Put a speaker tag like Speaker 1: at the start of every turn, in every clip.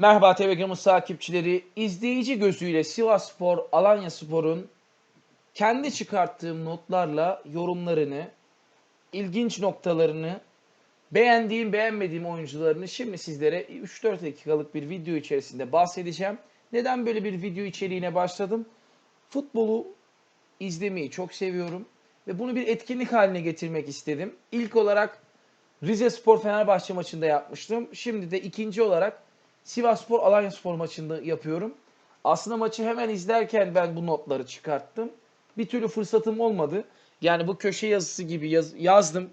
Speaker 1: Merhaba TV Ekranımız takipçileri. İzleyici gözüyle Sivas Spor, Alanya Spor'un kendi çıkarttığım notlarla yorumlarını, ilginç noktalarını, beğendiğim, beğenmediğim oyuncularını şimdi sizlere 3-4 dakikalık bir video içerisinde bahsedeceğim. Neden böyle bir video içeriğine başladım? Futbolu izlemeyi çok seviyorum ve bunu bir etkinlik haline getirmek istedim. İlk olarak Rize Spor Fenerbahçe maçında yapmıştım. Şimdi de ikinci olarak Sivas Spor Alanya Spor maçında yapıyorum. Aslında maçı hemen izlerken ben bu notları çıkarttım. Bir türlü fırsatım olmadı. Yani bu köşe yazısı gibi yaz- yazdım.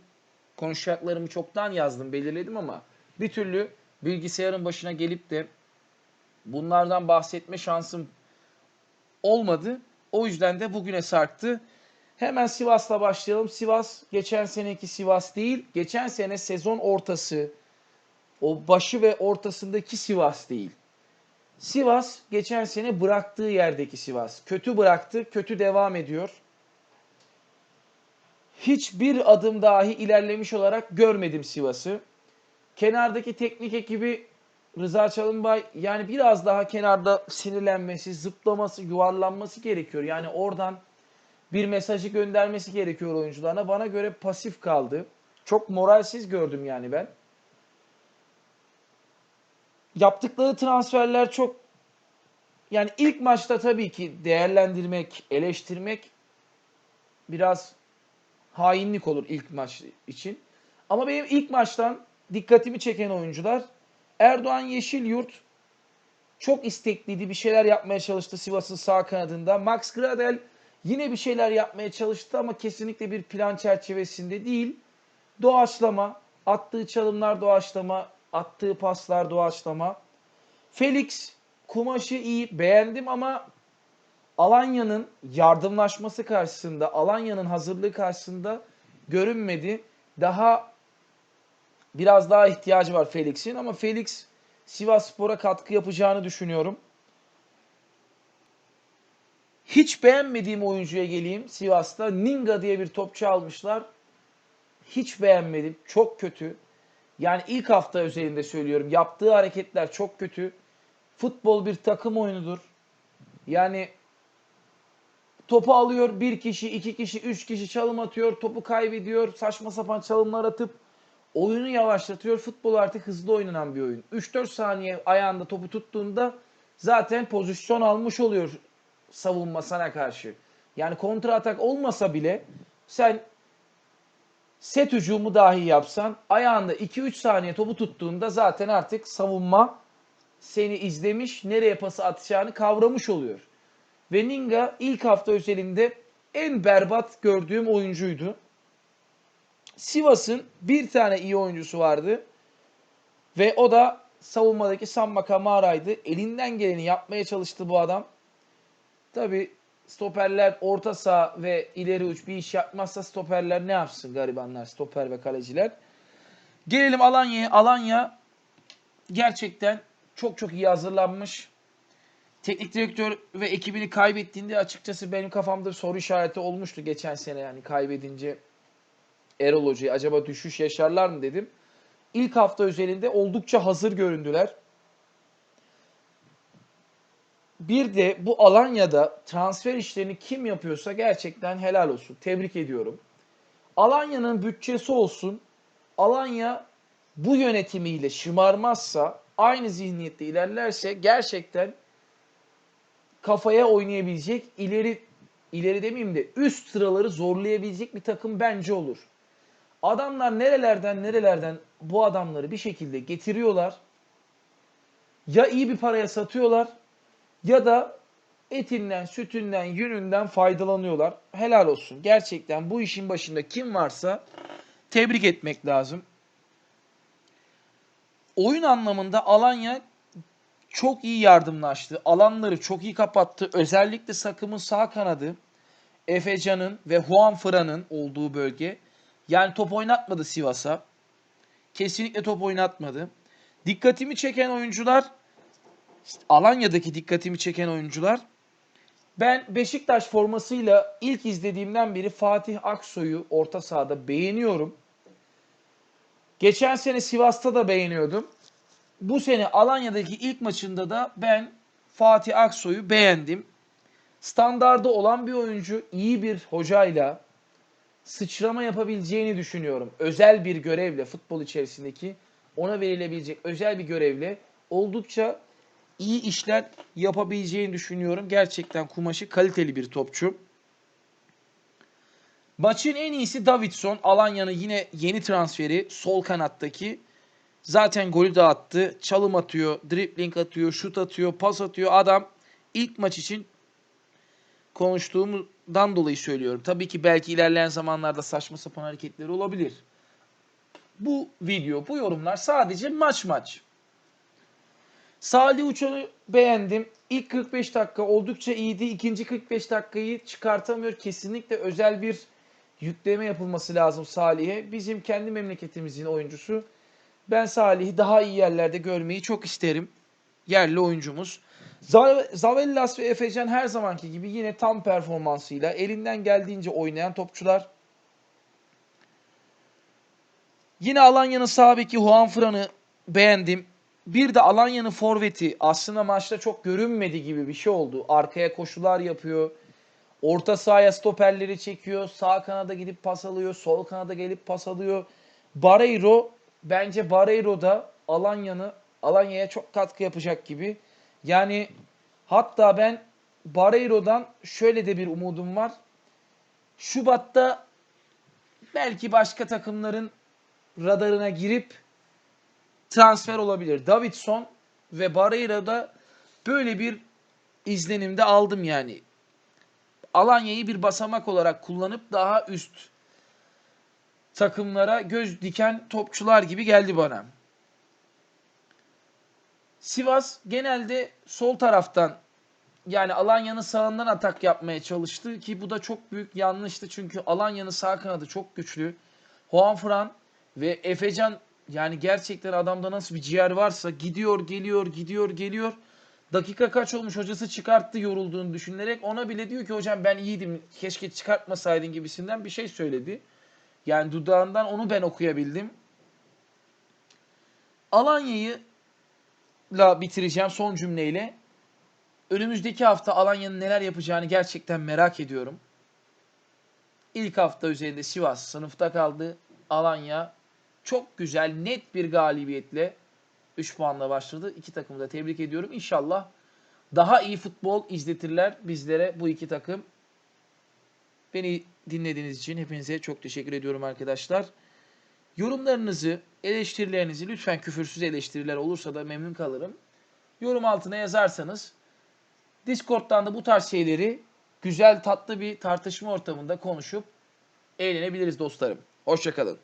Speaker 1: Konuşacaklarımı çoktan yazdım, belirledim ama bir türlü bilgisayarın başına gelip de bunlardan bahsetme şansım olmadı. O yüzden de bugüne sarktı. Hemen Sivas'la başlayalım. Sivas geçen seneki Sivas değil. Geçen sene sezon ortası o başı ve ortasındaki Sivas değil. Sivas geçen sene bıraktığı yerdeki Sivas. Kötü bıraktı, kötü devam ediyor. Hiçbir adım dahi ilerlemiş olarak görmedim Sivas'ı. Kenardaki teknik ekibi Rıza Çalınbay yani biraz daha kenarda sinirlenmesi, zıplaması, yuvarlanması gerekiyor. Yani oradan bir mesajı göndermesi gerekiyor oyuncularına. Bana göre pasif kaldı. Çok moralsiz gördüm yani ben. Yaptıkları transferler çok yani ilk maçta tabii ki değerlendirmek, eleştirmek biraz hainlik olur ilk maç için. Ama benim ilk maçtan dikkatimi çeken oyuncular Erdoğan Yeşilyurt çok istekliydi. Bir şeyler yapmaya çalıştı Sivas'ın sağ kanadında. Max Gradel yine bir şeyler yapmaya çalıştı ama kesinlikle bir plan çerçevesinde değil. Doğaçlama, attığı çalımlar doğaçlama, attığı paslar doğaçlama. Felix kumaşı iyi beğendim ama Alanya'nın yardımlaşması karşısında, Alanya'nın hazırlığı karşısında görünmedi. Daha biraz daha ihtiyacı var Felix'in ama Felix Sivas Spor'a katkı yapacağını düşünüyorum. Hiç beğenmediğim oyuncuya geleyim Sivas'ta. Ninga diye bir topçu almışlar. Hiç beğenmedim. Çok kötü. Yani ilk hafta özelinde söylüyorum. Yaptığı hareketler çok kötü. Futbol bir takım oyunudur. Yani topu alıyor bir kişi, iki kişi, üç kişi çalım atıyor. Topu kaybediyor. Saçma sapan çalımlar atıp oyunu yavaşlatıyor. Futbol artık hızlı oynanan bir oyun. 3-4 saniye ayağında topu tuttuğunda zaten pozisyon almış oluyor savunma sana karşı. Yani kontra atak olmasa bile sen set hücumu dahi yapsan ayağında 2-3 saniye topu tuttuğunda zaten artık savunma seni izlemiş, nereye pası atacağını kavramış oluyor. Ve Ninga ilk hafta özelinde en berbat gördüğüm oyuncuydu. Sivas'ın bir tane iyi oyuncusu vardı. Ve o da savunmadaki Samba Kamara'ydı. Elinden geleni yapmaya çalıştı bu adam. Tabi stoperler orta saha ve ileri uç bir iş yapmazsa stoperler ne yapsın garibanlar, stoper ve kaleciler. Gelelim Alanya'ya. Alanya gerçekten çok çok iyi hazırlanmış. Teknik direktör ve ekibini kaybettiğinde açıkçası benim kafamda soru işareti olmuştu geçen sene yani kaybedince Erol Hoca'yı acaba düşüş yaşarlar mı dedim. İlk hafta özelinde oldukça hazır göründüler. Bir de bu Alanya'da transfer işlerini kim yapıyorsa gerçekten helal olsun. Tebrik ediyorum. Alanya'nın bütçesi olsun. Alanya bu yönetimiyle şımarmazsa, aynı zihniyette ilerlerse gerçekten kafaya oynayabilecek, ileri ileri demeyeyim de üst sıraları zorlayabilecek bir takım bence olur. Adamlar nerelerden nerelerden bu adamları bir şekilde getiriyorlar. Ya iyi bir paraya satıyorlar ya da etinden, sütünden, yününden faydalanıyorlar. Helal olsun. Gerçekten bu işin başında kim varsa tebrik etmek lazım. Oyun anlamında Alanya çok iyi yardımlaştı. Alanları çok iyi kapattı. Özellikle Sakım'ın sağ kanadı Efecan'ın ve Juan Fıran'ın olduğu bölge. Yani top oynatmadı Sivas'a. Kesinlikle top oynatmadı. Dikkatimi çeken oyuncular Alanya'daki dikkatimi çeken oyuncular ben Beşiktaş formasıyla ilk izlediğimden beri Fatih Aksoy'u orta sahada beğeniyorum. Geçen sene Sivas'ta da beğeniyordum. bu sene Alanya'daki ilk maçında da ben Fatih Aksoy'u beğendim. Standardı olan bir oyuncu, iyi bir hocayla sıçrama yapabileceğini düşünüyorum. Özel bir görevle futbol içerisindeki ona verilebilecek özel bir görevle oldukça iyi işler yapabileceğini düşünüyorum. Gerçekten kumaşı kaliteli bir topçu. Maçın en iyisi Davidson. Alanya'nın yine yeni transferi sol kanattaki. Zaten golü de attı. Çalım atıyor, dribbling atıyor, şut atıyor, pas atıyor. Adam ilk maç için konuştuğumdan dolayı söylüyorum. Tabii ki belki ilerleyen zamanlarda saçma sapan hareketleri olabilir. Bu video, bu yorumlar sadece maç maç. Salih Uçan'ı beğendim. İlk 45 dakika oldukça iyiydi. İkinci 45 dakikayı çıkartamıyor. Kesinlikle özel bir yükleme yapılması lazım Salih'e. Bizim kendi memleketimizin oyuncusu. Ben Salih'i daha iyi yerlerde görmeyi çok isterim. Yerli oyuncumuz. Za- Zavellas ve Efecan her zamanki gibi yine tam performansıyla elinden geldiğince oynayan topçular. Yine Alanya'nın sağ beki Juan Fran'ı beğendim. Bir de Alanya'nın forveti aslında maçta çok görünmedi gibi bir şey oldu. Arkaya koşular yapıyor. Orta sahaya stoperleri çekiyor. Sağ kanada gidip pas alıyor. Sol kanada gelip pas alıyor. Barreiro bence Barreiro da Alanya'nı Alanya'ya çok katkı yapacak gibi. Yani hatta ben Barreiro'dan şöyle de bir umudum var. Şubat'ta belki başka takımların radarına girip transfer olabilir. Davidson ve Barreiro'da böyle bir izlenimde aldım yani. Alanya'yı bir basamak olarak kullanıp daha üst takımlara göz diken topçular gibi geldi bana. Sivas genelde sol taraftan yani Alanya'nın sağından atak yapmaya çalıştı ki bu da çok büyük yanlıştı çünkü Alanya'nın sağ kanadı çok güçlü. Juan Fran ve Efecan yani gerçekten adamda nasıl bir ciğer varsa gidiyor geliyor gidiyor geliyor. Dakika kaç olmuş hocası çıkarttı yorulduğunu düşünerek ona bile diyor ki hocam ben iyiydim keşke çıkartmasaydın gibisinden bir şey söyledi. Yani dudağından onu ben okuyabildim. Alanya'yı la bitireceğim son cümleyle. Önümüzdeki hafta Alanya'nın neler yapacağını gerçekten merak ediyorum. İlk hafta üzerinde Sivas sınıfta kaldı. Alanya çok güzel net bir galibiyetle 3 puanla başladı. İki takımı da tebrik ediyorum. İnşallah daha iyi futbol izletirler bizlere bu iki takım. Beni dinlediğiniz için hepinize çok teşekkür ediyorum arkadaşlar. Yorumlarınızı, eleştirilerinizi lütfen küfürsüz eleştiriler olursa da memnun kalırım. Yorum altına yazarsanız Discord'dan da bu tarz şeyleri güzel tatlı bir tartışma ortamında konuşup eğlenebiliriz dostlarım. Hoşçakalın.